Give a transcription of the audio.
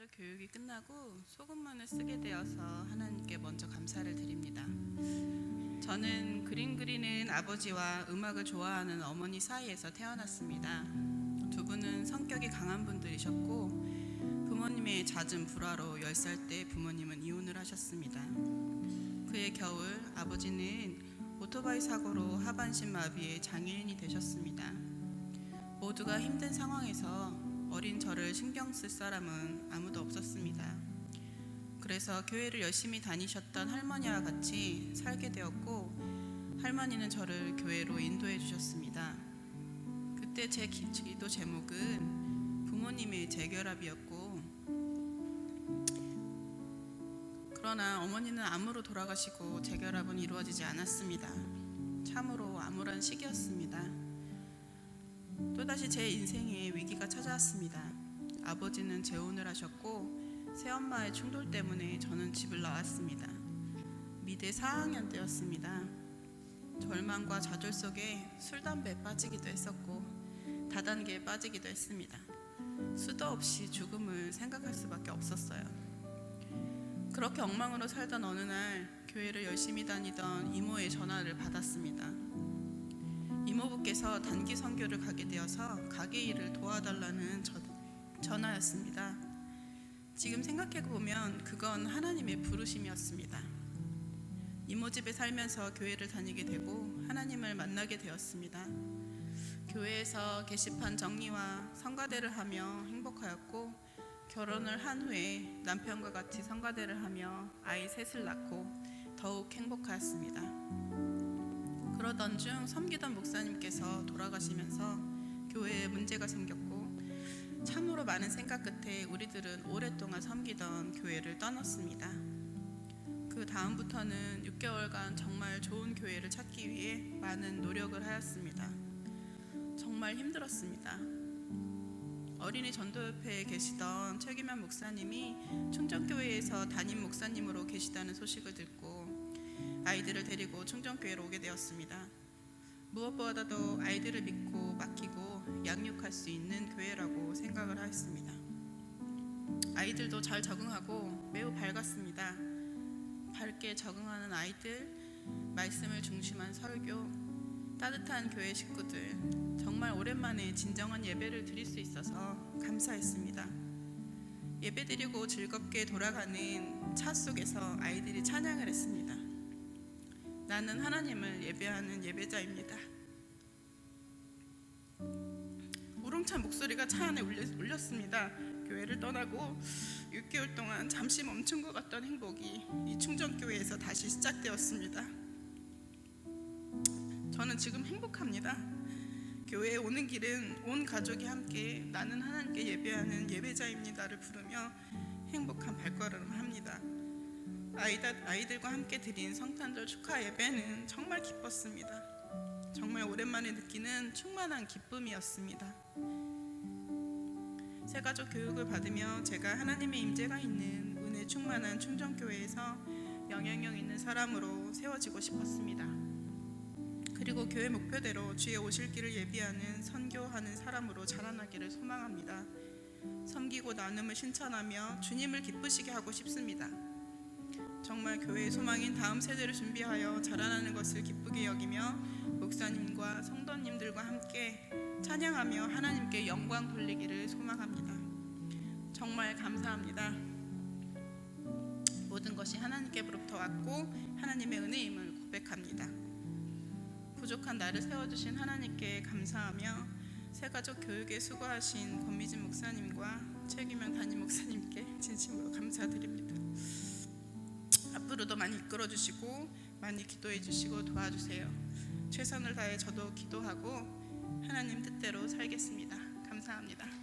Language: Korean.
세가족 교육이 끝나고 소금문을 쓰게 되어서 하나님께 먼저 감사를 드립니다. 저는 그림 그리는 아버지와 음악을 좋아하는 어머니 사이에서 태어났습니다. 두 분은 성격이 강한 분들이셨고 부모님의 잦은 불화로 10살 때 부모님은 이혼을 하셨습니다. 그해 겨울 아버지는 오토바이 사고로 하반신 마비의 장애인이 되셨습니다. 모두가 힘든 상황에서 어린 저를 신경 쓸 사람은 아무도 없었습니다. 그래서 교회를 열심히 다니셨던 할머니와 같이 살게 되었고 할머니는 저를 교회로 인도해 주셨습니다. 그때 제 기- 기도 제목은 부모님의 재결합이었고 그러나 어머니는 암으로 돌아가시고 재결합은 이루어지지 않았습니다. 참으로 암울한 시기였습니다. 또다시 제 인생에 위기가 찾아왔습니다. 아버지는 재혼을 하셨고 새엄마의 충돌 때문에 저는 집을 나왔습니다. 미대 4학년 때였습니다. 절망과 좌절 속에 술, 담배에 빠지기도 했었고 다단계에 빠지기도 했습니다. 수도 없이 죽음을 생각할 수밖에 없었어요. 그렇게 엉망으로 살던 어느 날 교회를 열심히 다니던 이모의 전화를 받았습니다. 이모부께서 단기 선교를 가게 되어서 가게 일을 도와달라는 저- 전화였습니다. 지금 생각해 보면 그건 하나님의 부르심이었습니다. 이모 집에 살면서 교회를 다니게 되고 하나님을 만나게 되었습니다. 교회에서 게시판 정리와 성가대를 하며 행복하였고 결혼을 한 후에 남편과 같이 성가대를 하며 아이 셋을 낳고 더욱 행복하였습니다. 그러던 중 섬기던 목사님께서 돌아가시면서 교회에 문제가 생겼고 참으로 많은 생각 끝에 우리들은 오랫동안 섬기던 교회를 떠났습니다. 그 다음부터는 6개월간 정말 좋은 교회를 찾기 위해 많은 노력을 하였습니다. 정말 힘들었습니다. 어린이 전도협회에 계시던 최기만 목사님이 충정교회에서 담임 목사님으로 계시다는 소식을 듣고 아이들을 데리고 충정교회로 오게 되었습니다. 무엇보다도 아이들을 믿고 맡기고 양육할 수 있는 교회라고 생각을 하였습니다. 아이들도 잘 적응하고 매우 밝았습니다. 밝게 적응하는 아이들, 말씀을 중심한 설교, 따뜻한 교회 식구들, 정말 오랜만에 진정한 예배를 드릴 수 있어서 감사했습니다. 예배 드리고 즐겁게 돌아가는 차 속에서 아이들이 찬양을 했습니다. 나는 하나님을 예배하는 예배자입니다. 우렁찬 목소리가 차 안에 울렸, 울렸습니다. 교회를 떠나고 6개월 동안 잠시 멈춘 것 같던 행복이 이 충정교회에서 다시 시작되었습니다. 저는 지금 행복합니다. 교회에 오는 길은 온 가족이 함께 나는 하나님께 예배하는 예배자입니다를 부르며 행복한 발걸음을 합니다. 아이들, 아이들과 함께 드린 성탄절 축하 예배는 정말 기뻤습니다. 정말 오랜만에 느끼는 충만한 기쁨이었습니다. 새가족 교육을 받으며 제가 하나님의 임재가 있는 은혜 충만한 충정교회에서 영향력 있는 사람으로 세워지고 싶었습니다. 그리고 교회 목표대로 주의 오실 길을 예비하는 선교하는 사람으로 자라나기를 소망합니다. 섬기고 나눔을 신천하며 주님을 기쁘시게 하고 싶습니다. 정말 교회의 소망인 다음 세대를 준비하여 자라나는 것을 기쁘게 여기며 목사님과 성도님들과 함께 찬양하며 하나님께 영광 돌리기를 소망합니다. 정말 감사합니다. 모든 것이 하나님께로부터 왔고 하나님의 은혜임을 고백합니다. 부족한 나를 세워주신 하나님께 감사하며 새가족 교육에 수고하신 권미진 목사님과 최기명 담임 목사님께 진심으로 감사드립니다. 앞으로도 많이 이끌어 주시고 많이 기도해 주시고 도와주세요. 최선을 다해 저도 기도하고 하나님 뜻대로 살겠습니다. 감사합니다.